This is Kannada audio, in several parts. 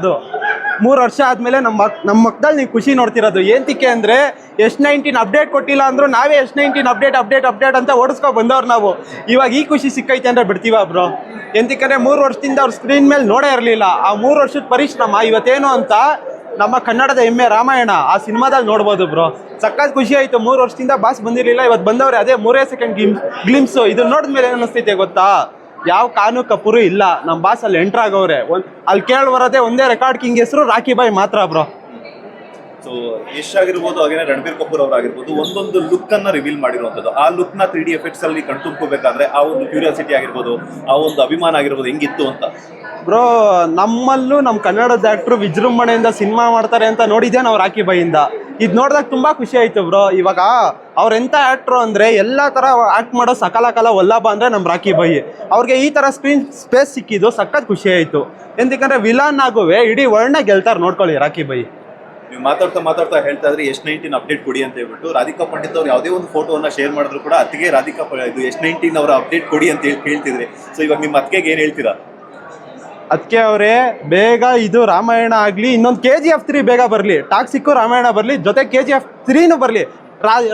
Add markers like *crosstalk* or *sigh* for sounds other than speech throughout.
ಅದು. ಮೂರು ವರ್ಷ ಆದ್ಮೇಲೆ ನಮ್ಮ ನಮ್ಮ ಮಕ್ಕಳಲ್ಲಿ ನೀವು ಖುಷಿ ನೋಡ್ತಿರೋದು. ಏಂತಿಕೆ ಅಂದ್ರೆ ಎಸ್ ನೈನ್ಟೀನ್ ಅಪ್ಡೇಟ್ ಕೊಟ್ಟಿಲ್ಲ ಅಂದ್ರೂ ನಾವೇ S nineteen update update update ಅಂತ ಓಡಿಸ್ಕೊ ಬಂದವ್ರು ನಾವು. ಇವಾಗ ಈ ಖುಷಿ ಸಿಕ್ಕೈತೆ ಅಂದ್ರೆ ಬಿಡ್ತೀವ ಬ್ರೋ? ಎಂತಿಕಂದ್ರೆ ಮೂರು ವರ್ಷದಿಂದ ಅವ್ರ ಸ್ಕ್ರೀನ್ ಮೇಲೆ ನೋಡೇ ಇರಲಿಲ್ಲ. ಆ ಮೂರು ವರ್ಷದ ಪರಿಶ್ರಮ ಇವತ್ತೇನು ಅಂತ ನಮ್ಮ ಕನ್ನಡದ ಹೆಮ್ಮೆ ರಾಮಾಯಣ ಆ ಸಿನಿಮಾದಲ್ಲಿ ನೋಡ್ಬೋದು ಬ್ರೋ. ಸಕ್ಕತ್ ಖುಷಿ ಆಯ್ತು. ಮೂರು ವರ್ಷದಿಂದ ಬಾಸ್ ಬಂದಿರಲಿಲ್ಲ. ಇವತ್ತು ಬಂದವ್ರೆ ಅದೇ ಮೂರೇ ಸೆಕೆಂಡ್ ಗ್ಲಿಮ್ ಗ್ಲಿಮ್ಸು ಇದು ನೋಡಿದ್ಮೇಲೆ ಏನು ಅನಿಸ್ತೈತೆ ಗೊತ್ತಾ? ಯಾವ ಕಾನು ಕಪೂರು ಇಲ್ಲ. ನಮ್ಮ ಬಾಸ್ ಅಲ್ಲಿ ಎಂಟರ್ ಆಗೋರೆ ಒಂದ್ ಅಲ್ಲಿ ಕೇಳಿ ಬರೋದೇ ಒಂದೇ ರೆಕಾರ್ಡ್ ಕಿಂಗ್ ಹೆಸರು ರಾಖಿ ಬಾಯ್ ಮಾತ್ರ ಬ್ರೋ ಸೊ ಯಶ್ ಆಗಿರ್ಬೋದು ಹಾಗೇನೆ ರಣಬೀರ್ ಕಪೂರ್ ಅವರಾಗಿರ್ಬೋದು ಒಂದೊಂದು ಲುಕ್ ಅನ್ನ ರಿವೀಲ್ ಮಾಡಿರುವಂತದ್ದು ಆ ಲುಕ್ನ ತ್ರೀ ಡಿ ಎಫೆಕ್ಟ್ಸ್ ಅಲ್ಲಿ ಕಣ್ತುಂಬ್ಕೋಬೇಕಾದ್ರೆ ಆ ಒಂದು ಕ್ಯೂರಿಯಾಸಿಟಿ ಆಗಿರ್ಬೋದು ಆ ಒಂದು ಅಭಿಮಾನ ಆಗಿರ್ಬೋದು ಹೆಂಗಿತ್ತು ಅಂತ? ಬ್ರೋ ನಮ್ಮಲ್ಲೂ ನಮ್ಮ ಕನ್ನಡದ ಆಕ್ಟ್ರು ವಿಜೃಂಭಣೆಯಿಂದ ಸಿನಿಮಾ ಮಾಡ್ತಾರೆ ಅಂತ ನೋಡಿದ್ದೆ ನಾವು ರಾಖಿ ಬಾಯಿಂದ ಇದು ನೋಡಿದಾಗ ತುಂಬಾ ಖುಷಿ ಆಯ್ತು ಬ್ರೋ. ಇವಾಗ ಅವ್ರ ಎಂಥ ಆಕ್ಟ್ರು ಅಂದ್ರೆ ಎಲ್ಲ ತರ ಆಕ್ಟ್ ಮಾಡೋ ಸಕಲ ಕಲ ವಲ್ಲಭ ಅಂದ್ರೆ ನಮ್ಮ ರಾಕಿ ಬೈ. ಅವ್ರಿಗೆ ಈ ತರ ಸ್ಕ್ರೀನ್ ಸ್ಪೇಸ್ ಸಿಕ್ಕಿದ್ದು ಸಖತ್ ಖುಷಿ ಆಯ್ತು. ಎಂತಕಂದ್ರೆ ವಿಲಾನ್ ಆಗುವೆ ಇಡೀ ವರ್ಣ ಗೆಲ್ತಾರೆ ನೋಡ್ಕೊಳ್ಳಿ ರಾಕಿ ಬೈ. ನೀವು ಮಾತಾಡ್ತಾ ಮಾತಾಡ್ತಾ ಹೇಳ್ತಾ ಇದ್ರೆ ಎಸ್ ನೈನ್ಟೀನ್ ಅಪ್ಡೇಟ್ ಕೊಡಿ ಅಂತ ಹೇಳ್ಬಿಟ್ಟು. ರಾಧಿಕಾ ಪಂಡಿತ್ ಅವ್ರು ಯಾವುದೇ ಒಂದು ಫೋಟೋನ ಶೇರ್ ಮಾಡಿದ್ರು ಕೂಡ ಅತ್ತಿಗೆ ರಾಧಿಕಾ ಇದು ಎಸ್ ನೈನ್ಟೀನ್ ಅವರ ಅಪ್ಡೇಟ್ ಕೊಡಿ ಅಂತ ಹೇಳಿ ಸೊ ಇವಾಗ ನಿಮ್ಮ ಅತ್ತಿಗೆಗೆ ಏನು ಹೇಳ್ತೀರಾ? ಅದಕ್ಕೆ ಅವರೇ ಬೇಗ ಇದು ರಾಮಾಯಣ ಆಗಲಿ ಇನ್ನೊಂದು ಕೆ ಜಿ ಎಫ್ ತ್ರೀ ಬೇಗ ಬರಲಿ. ಟಾಕ್ಸಿಕ್ಕು ರಾಮಾಯಣ ಬರಲಿ ಜೊತೆ ಕೆ ಜಿ ಎಫ್ ತ್ರೀನೂ ಬರಲಿ.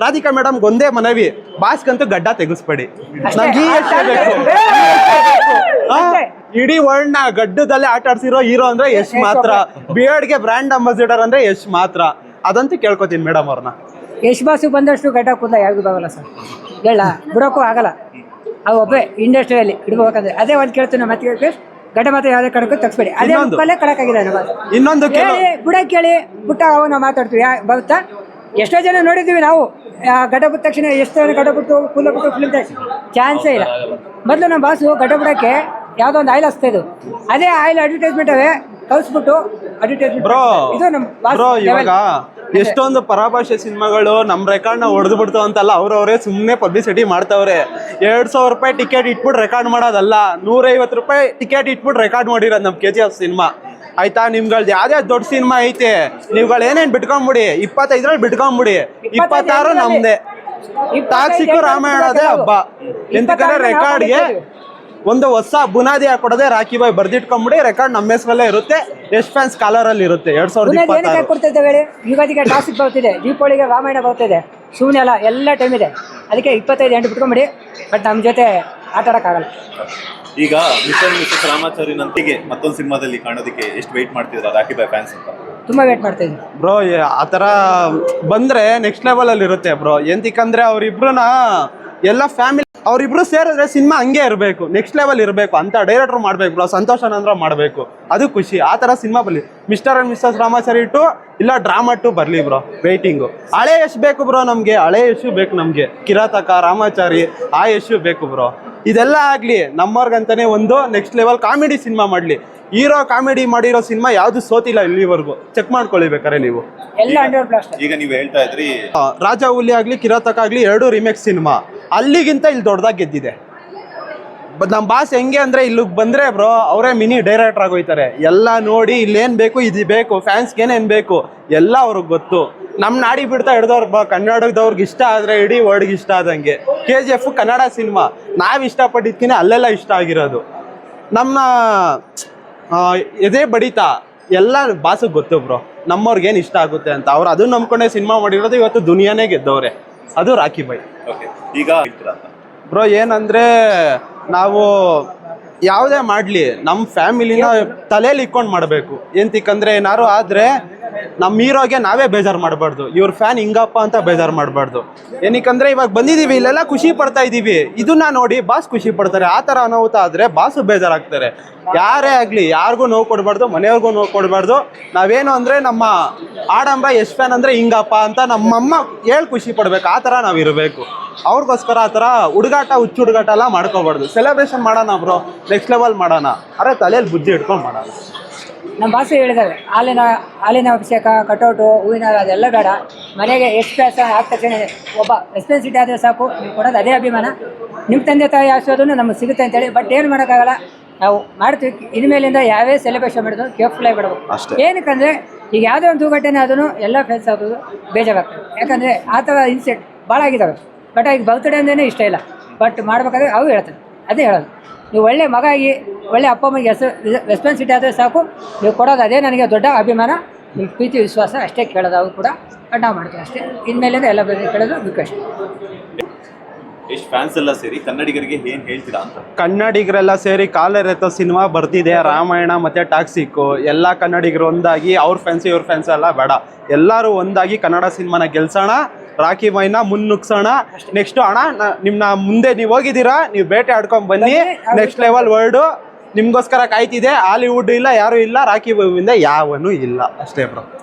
ರಾಧಿಕಾ ಮೇಡಮ್ ಒಂದೇ ಮನವಿ ಬಾಸ್ಕಂತೂ ಗಡ್ಡ ತೆಗಿಸ್ಬೇಡಿ. ನಮ್ಗೆ ಬೇಕು. ಇಡೀ ವರ್ಲ್ಡ್ನ ಗಡ್ಡದಲ್ಲೇ ಆಟ ಆಡ್ಸಿರೋ ಹೀರೋ ಅಂದ್ರೆ ಯಶ್ ಮಾತ್ರ. ಬಿಯರ್ಡ್ಗೆ ಬ್ರ್ಯಾಂಡ್ ಅಂಬಾಸಿಡರ್ ಅಂದ್ರೆ ಯಶ್ ಮಾತ್ರ. ಅದಂತೂ ಕೇಳ್ಕೊತೀನಿ ಮೇಡಮ್ ಅವ್ರನ್ನ. ಯಶ್ ಬಾಸು ಬಂದಷ್ಟು ಗಡ್ಡ ಕೂದ ಯಾರಿಗೂ ಆಗಲ್ಲ ಸರ್. ಹೇಳ ಬಿಡೋಕ್ಕೂ ಆಗಲ್ಲ. ಅವು ಒಬ್ಬೇ ಇಂಡಸ್ಟ್ರಿಯಲ್ಲಿ ಇಡ್ಬೇಕಂದ್ರೆ. ಅದೇ ಒಂದು ಕೇಳ್ತೀನಿ ಮತ್ತೆ ಗಡ್ಡ ಮಾತ್ರ ಯಾವುದೇ ಕಡಕ್ಕೂ ತಗ್ಸ್ಬೇಡಿ ಅದೇ ಇನ್ನೊಂದು. ಮುಕ್ಕಲ್ಲೇ ಕಡಕ್ಕಾಗಿದೆ ನಮ್ಮ ಇನ್ನೊಂದು ಕೇಳಿ ಬುಡಕ್ಕೆ ಕೇಳಿ ಬುಟ್ಟ ಅವ ನಾವು ಮಾತಾಡ್ತೀವಿ. ಯಾ ಬರುತ್ತಾ? ಎಷ್ಟೋ ಜನ ನೋಡಿದ್ದೀವಿ ನಾವು. ಆ ಗಡ್ಡ ಬಿಟ್ಟ ತಕ್ಷಣ ಎಷ್ಟೋ ಜನ ಗಡ್ಡ ಬಿಟ್ಟು ಕೂಲ ಬಿಟ್ಟು ಫಿಲ್ಮ್ ಚಾನ್ಸೇ ಇಲ್ಲ. ಮೊದಲು ನಮ್ಮ ಬಾಸು ಗಡ್ಡ ಬಿಡಕ್ಕೆ ಯಾವುದೋ ಒಂದು ಆಯಿಲ್ ಹಚ್ತಾ ಇದ್ದು ಅದೇ ಆಯಿಲ್ ಅಡ್ವರ್ಟೈಸ್ಮೆಂಟ್ ಅವೇ ಕಳಿಸ್ಬಿಟ್ಟು ಅಡ್ವರ್ಟೈಸ್ಮೆಂಟ್ ಬ್ರೋ ಇದು ನಮ್ಮ ಬಾಸ್ ಬ್ರೋ. ಇವಾಗ *laughs* ಎಷ್ಟೊಂದು ಪರಾಭಾಷೆ ಸಿನಿಮಾಗಳು ನಮ್ಮ ರೆಕಾರ್ಡ್ನ ಹೊಡೆದು ಬಿಡ್ತಾವ ಅಂತಲ್ಲ ಅವ್ರವರೇ ಸುಮ್ಮನೆ ಪಬ್ಲಿಸಿಟಿ ಮಾಡ್ತಾವ್ರೆ. ಎರಡ್ ಸಾವಿರ ರೂಪಾಯಿ ಟಿಕೆಟ್ ಇಟ್ಬಿಟ್ಟು ರೆಕಾರ್ಡ್ ಮಾಡೋದಲ್ಲ ನೂರೈವತ್ತು ರೂಪಾಯಿ ಟಿಕೆಟ್ ಇಟ್ಬಿಟ್ಟು ರೆಕಾರ್ಡ್ ಮಾಡಿರೋದು ನಮ್ಮ ಕೆ ಜಿ ಎಫ್ ಸಿನಿಮಾ. ಆಯ್ತಾ? ನಿಮ್ಗಳ್ದು ಯಾವ್ದೇ ದೊಡ್ಡ ಸಿನಿಮಾ ಐತೆ. ನೀವುಗಳು ಏನೇನು ಬಿಟ್ಕೊಂಬಿಡಿ? ಇಪ್ಪತ್ತೈದ್ರಲ್ಲಿ ಬಿಟ್ಕೊಂಬಿಡಿ. ಇಪ್ಪತ್ತಾರು ನಮ್ದೇ. ಟಾಕ್ಸಿಕ್ಕು ರಾಮಾಯಣದೇ ಹಬ್ಬ. ಎಂತಕಂದ್ರೆ ರೆಕಾರ್ಡ್ಗೆ ಒಂದು ಹೊಸ ಬುನಾದಿ ಹಾಕೊಡದೆ ರಾಖಿ ಬಾಯ್ ಬರ್ದಿಟ್ಕೊಂಡ್ಬಿಡಿ ರೆಕಾರ್ಡ್ ನಮ್ಮ ಹೆಸರಲ್ಲೇ ಇರುತ್ತೆ. ಎಷ್ಟು ಫ್ಯಾನ್ಸ್ ಕಾಲರ್ ಅಲ್ಲಿ ಇರುತ್ತೆ. ಎರಡ್ ಸಾವಿರದ ಏನಕ್ಕೆ ಹೇಳಿ? ಯುಗಾದಿಗೆ ಟಾಸಿಕ್ ಬರ್ತಿದೆ ದೀಪಾವಳಿಗೆ ರಾಮಾಯಣ ಬರುತ್ತಿದೆ ಶೂನ್ಯ ಅಲ್ಲ ಎಲ್ಲ ಟೈಮ್ ಇದೆ. ಅದಕ್ಕೆ ಇಪ್ಪತ್ತೈದು ಎಂಟು ಬಿಟ್ಕೊಂಬಿಡಿ ಬಟ್ ನಮ್ಮ ಜೊತೆ ಆಟ ಆಗಲ್ಲ. ಈಗ ಮಿಸ್ಟರ್ ಮಿಸಸ್ ರಾಮಾಚಾರಿ ನಂತಿಗೆ ಮತ್ತೊಂದು ಸಿನಿಮಾದಲ್ಲಿ ಕಾಣೋದಕ್ಕೆ ಎಷ್ಟು ವೆಯ್ಟ್ ಮಾಡ್ತಿದ್ರು ರಾಕಿ ಬಾಯ್ ಫ್ಯಾನ್ಸ್ ಅಂತ? ತುಂಬಾ ವೇಟ್ ಮಾಡ್ತಾ ಇದ್ದೀನಿ ಬ್ರೋ ಆ ತರ ಬಂದ್ರೆ ನೆಕ್ಸ್ಟ್ ಲೆವೆಲಲ್ಲಿ ಇರುತ್ತೆ ಬ್ರೋ ಎಂತಿಕಂದ್ರೆ ಅವರಿಬ್ರನ್ನ ಎಲ್ಲ ಫ್ಯಾಮಿಲಿ ಅವರಿಬ್ರು ಸೇರಿದ್ರೆ ಸಿನಿಮಾ ಹಂಗೆ ಇರಬೇಕು ನೆಕ್ಸ್ಟ್ ಲೆವೆಲ್ ಇರಬೇಕು ಅಂತ ಡೈರೆಕ್ಟರ್ ಮಾಡ್ಬೇಕು ಬ್ರೋ ಸಂತೋಷ ನಂದ್ರ ಮಾಡಬೇಕು. ಅದು ಖುಷಿ. ಆ ಥರ ಸಿನಿಮಾ ಬರಲಿ mister and missus Ramachari two ಇಲ್ಲ ಡ್ರಾಮಾ ಟು ಬರಲಿ ಬ್ರೋ ವೇಟಿಂಗು ಹಳೆ ಯಶ್ ಬೇಕು ಬ್ರೋ ನಮಗೆ. ಹಳೆ ಯಶು ಬೇಕು ನಮಗೆ. ಕಿರಾತಕ ರಾಮಾಚಾರಿ ಆ ಯಶು ಬೇಕು ಬ್ರೋ ಇದೆಲ್ಲ ಆಗಲಿ ನಮ್ಮವ್ರಿಗಂತಾನೆ ಒಂದು ನೆಕ್ಸ್ಟ್ ಲೆವೆಲ್ ಕಾಮಿಡಿ ಸಿನಿಮಾ ಮಾಡಲಿ. ಹೀರೋ ಕಾಮಿಡಿ ಮಾಡಿರೋ ಸಿನಿಮಾ ಯಾವುದು ಸೋತಿಲ್ಲ ಇಲ್ಲಿವರೆಗೂ. ಚೆಕ್ ಮಾಡ್ಕೊಳ್ಳಿ ಬೇಕಾರೆ ನೀವು ಈಗ ನೀವು ಹೇಳ್ತಾ ಇದ್ರಿ ರಾಜಾ ರಾಜ ಹುಲಿ ಆಗಲಿ ಕಿರಾತಕ ಆಗಲಿ ಎರಡು ರಿಮೇಕ್ ಸಿನಿಮಾ ಅಲ್ಲಿಗಿಂತ ಇಲ್ಲಿ ದೊಡ್ಡದಾಗಿ ಗೆದ್ದಿದೆ. ನಮ್ಮ ಬಾಸ್ ಹೆಂಗೆ ಅಂದರೆ ಇಲ್ಲಿಗೆ ಬಂದರೆ ಬ್ರೋ, ಅವರೇ ಮಿನಿ ಡೈರೆಕ್ಟರ್ ಆಗೋಯ್ತಾರೆ ಎಲ್ಲ ನೋಡಿ ಇಲ್ಲೇನು ಬೇಕು, ಇದು ಬೇಕು ಫ್ಯಾನ್ಸ್ಗೆ ಏನೇನು ಬೇಕು, ಎಲ್ಲ ಅವ್ರಿಗೆ ಗೊತ್ತು. ನಮ್ಮ ನಾಡಿ ಬಿಡ್ತಾ ಹಿಡ್ದವ್ರು ಬ ಕನ್ನಡದವ್ರಿಗೆ ಇಷ್ಟ ಆದರೆ ಇಡೀ ವರ್ಡ್ಗೆ ಇಷ್ಟ ಆದಂಗೆ. K G F Kannada cinema, ನಾವು ಇಷ್ಟಪಟ್ಟಿದ್ಕಿನ ಅಲ್ಲೆಲ್ಲ ಇಷ್ಟ ಆಗಿರೋದು. ನಮ್ಮ ಎದೆ ಬಡಿತ, ಎಲ್ಲ ಬಾಸಿಗೆ ಗೊತ್ತು ಬ್ರೋ. ನಮ್ಮವ್ರಿಗೇನು ಇಷ್ಟ ಆಗುತ್ತೆ ಅಂತ. ಅವ್ರು ಅದನ್ನ ನಂಬ್ಕೊಂಡೇ ಸಿನಿಮಾ ಮಾಡಿರೋದು ಇವತ್ತು ದುನಿಯಾನೇ ಗೆದ್ದವ್ರೆ. ಅದು ರಾಕಿ ಬೈ ಓಕೆ ಈಗ ಬ್ರೋ ಏನಂದ್ರೆ ನಾವು ಯಾವುದೇ ಮಾಡಲಿ ನಮ್ಮ ಫ್ಯಾಮಿಲಿನ ತಲೆಯಲ್ಲಿ ಇಕ್ಕೊಂಡು ಮಾಡಬೇಕು. ಎಂತಿಕ್ಕಂದ್ರೆ ಏನಾರು ಆದರೆ ನಮ್ಮ ಹೀರೋಗೆ ನಾವೇ ಬೇಜಾರು ಮಾಡಬಾರ್ದು. ಇವ್ರ ಫ್ಯಾನ್ ಹಿಂಗಪ್ಪ ಅಂತ ಬೇಜಾರು ಮಾಡಬಾರ್ದು. ಏನಕ್ಕಂದ್ರೆ ಇವಾಗ ಬಂದಿದ್ದೀವಿ ಇಲ್ಲೆಲ್ಲ ಖುಷಿ ಪಡ್ತಾ ಇದ್ದೀವಿ ಇದನ್ನ ನೋಡಿ ಬಾಸ್ ಖುಷಿ ಪಡ್ತಾರೆ. ಆ ಥರ ಅನಾಹುತ ಆದರೆ ಬಾಸು ಬೇಜಾರಾಗ್ತಾರೆ ಯಾರೇ ಆಗಲಿ, ಯಾರಿಗೂ ನೋವು ಕೊಡಬಾರ್ದು, ಮನೆಯವ್ರಿಗೂ ನೋವು ಕೊಡಬಾರ್ದು. ನಾವೇನು ಅಂದರೆ ನಮ್ಮ ಆಡಂಬ ಎಷ್ಟು ಫ್ಯಾನ್ ಅಂದರೆ ಹಿಂಗಪ್ಪ ಅಂತ ನಮ್ಮಮ್ಮ ಹೇಳಿ ಖುಷಿ ಪಡ್ಬೇಕು. ಆ ಥರ ನಾವು ಇರಬೇಕು. ಅವ್ರಿಗೋಸ್ಕರ ಆ ಥರ ಹುಡುಗಾಟ, ಹುಚ್ಚು ಹುಡುಗಾಟ ಎಲ್ಲ ಮಾಡ್ಕೋಬಾರ್ದು. ಸೆಲೆಬ್ರೇಷನ್ ಮಾಡೋಣ ಬ್ರೋ. ನೆಕ್ಸ್ಟ್ ಲೆವೆಲ್ ಮಾಡೋಣ. ಅರೆ ತಲೆಯಲ್ಲಿ ಬುದ್ಧಿ ಇಟ್ಕೊಂಡು ಮಾಡೋಣ. ನಮ್ಮ ಭಾಷೆ ಹೇಳಿದಾವೆ ಹಾಲಿನ ಹಾಲಿನ ಅಭಿಷೇಕ ಕಟೌಟು ಹೂವಿನ ಅದೆಲ್ಲ ಬೇಡ. ಮನೆಗೆ ಎಷ್ಟು ಕೆಲಸ ಆದ ತಕ್ಷಣ ಒಬ್ಬ ರೆಸ್ಪಾನ್ಸಿಟಿ ಆದರೆ ಸಾಕು ನೀವು ಕೊಡೋದು ಅದೇ ಅಭಿಮಾನ. ನಿಮ್ಮ ತಂದೆ ತಾಯಿ ಆಶೋದನ್ನು ನಮಗೆ ಸಿಗುತ್ತೆ ಅಂತೇಳಿ ಬಟ್ ಏನು ಮಾಡೋಕ್ಕಾಗಲ್ಲ. ನಾವು ಮಾಡ್ತೀವಿ ಇನ್ಮೇಲಿಂದ ಯಾವೇ ಸೆಲೆಬ್ರೇಷನ್ ಮಾಡಿದ್ರು ಕೇರ್ಫುಲ್ ಆಗಿ ಬಿಡಬೇಕು. ಅಷ್ಟೇ. ಏನಕ್ಕಂದರೆ ಈಗ ಯಾವುದೋ ಒಂದು ಘಟನೆ ಅದನ್ನು ಎಲ್ಲ ಫೇಸ್ ಆಗೋದು ಬೇಜಾರಾಗ್ತದೆ. ಯಾಕಂದರೆ ಆ ಥರ ಇನ್ಸಿಡೆಂಟ್ ಭಾಳ ಆಗಿದ್ದಾವೆ ಬಟ್ ಈಗ ಬರ್ತ್ಡೇ ಅಂದೇ ಇಷ್ಟ ಇಲ್ಲ. ಬಟ್ ಮಾಡ್ಬೇಕಾದ್ರೆ ಅವು ಹೇಳ್ತಾರೆ ಅದೇ ಹೇಳೋದು. ನೀವು ಒಳ್ಳೆ ಮಗ ಆಗಿ ಒಳ್ಳೆ ಅಪ್ಪ ಅಮ್ಮಗೆ ಹೆಸರು ರೆಸ್ಪಾನ್ಸಿಟಿ ಆದರೆ ಸಾಕು. ನೀವು ಕೊಡೋದು ಅದೇ ನನಗೆ ದೊಡ್ಡ ಅಭಿಮಾನ. ನಿಮ್ಮ ಪ್ರೀತಿ ವಿಶ್ವಾಸ ಅಷ್ಟೇ ಕೇಳೋದು ಅವರು ಕೂಡ. ಅಡ್ಡ ಮಾಡ್ತೀವಿ ಅಷ್ಟೇ. ಇನ್ಮೇಲೆ ಎಲ್ಲ ಬಗ್ಗೆ ಕೇಳೋದು ರಿಕ್ವೆಸ್ಟ್ ಎಷ್ಟು ಫ್ಯಾನ್ಸ್ ಎಲ್ಲ ಸೇರಿ ಕನ್ನಡಿಗರಿಗೆ ಏನು ಹೇಳ್ತೀರಾ ಅಂತ? ಕನ್ನಡಿಗರೆಲ್ಲ ಸೇರಿ ಕಾಲರೆತ್ತ ಸಿನಿಮಾ ಬರ್ತಿದೆ ರಾಮಾಯಣ ಮತ್ತೆ ಟಾಕ್ಸಿಕ್ಕು ಎಲ್ಲ ಕನ್ನಡಿಗರು ಒಂದಾಗಿ ಅವ್ರ ಫ್ಯಾನ್ಸ್ ಇವ್ರ ಫ್ಯಾನ್ಸ್ ಎಲ್ಲ ಬೇಡ. ಎಲ್ಲರೂ ಒಂದಾಗಿ ಕನ್ನಡ ಸಿನಿಮಾನ ಗೆಲ್ಸೋಣ. ರಾಖಿ ಮೈನ ಮುನ್ನುಗ್ಸೋಣ. ನೆಕ್ಸ್ಟ್ ಅಣ್ಣ ನಿಮ್ನ ಮುಂದೆ ನೀವು ಹೋಗಿದ್ದೀರಾ? ನೀವು ಬೇಟೆ ಆಡ್ಕೊಂಡ್ ಬನ್ನಿ. ನೆಕ್ಸ್ಟ್ ಲೆವೆಲ್ ವರ್ಲ್ಡು ನಿಮ್ಗೋಸ್ಕರ ಕಾಯ್ತಿದೆ. ಹಾಲಿವುಡ್ ಇಲ್ಲ ಯಾರು ಇಲ್ಲ. ರಾಖಿ ಬಾಯಿಂದ ಯಾವನು ಇಲ್ಲ. ಅಷ್ಟೇ ಬ್ರೋ.